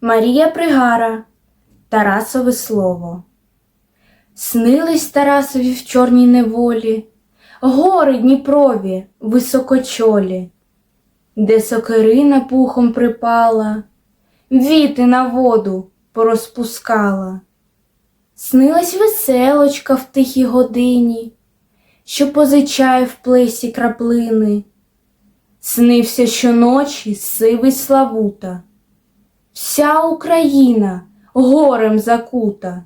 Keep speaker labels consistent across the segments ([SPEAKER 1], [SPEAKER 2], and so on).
[SPEAKER 1] Марія Пригара, Тарасове слово. Снились Тарасові в чорній неволі, гори Дніпрові, високочолі, де сокирина пухом припала, віти на воду порозпускала. Снилась веселочка в тихій годині, що позичає в плесі краплини. Снився щоночі сивий Славута, вся Україна горем закута,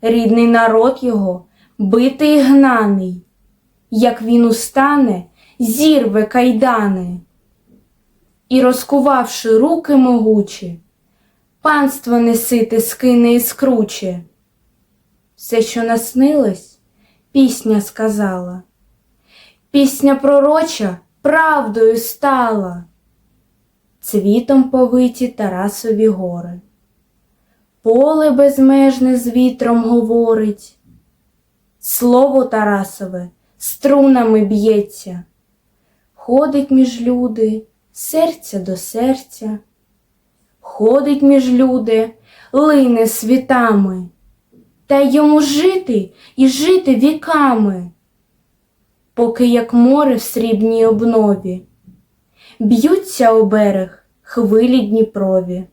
[SPEAKER 1] рідний народ його битий гнаний, як він устане, зірве кайдани. І, розкувавши руки могучі, панство несити скине і скруче. Все, що наснилось, пісня сказала. Пісня пророча правдою стала. Цвітом повиті Тарасові гори. Поле безмежне з вітром говорить. Слово Тарасове струнами б'ється, ходить між люди, серця до серця, ходить між люди, лине світами, та йому жити і жити віками, поки як море в срібній обнові, б'ються у берег хвилі Дніпрові.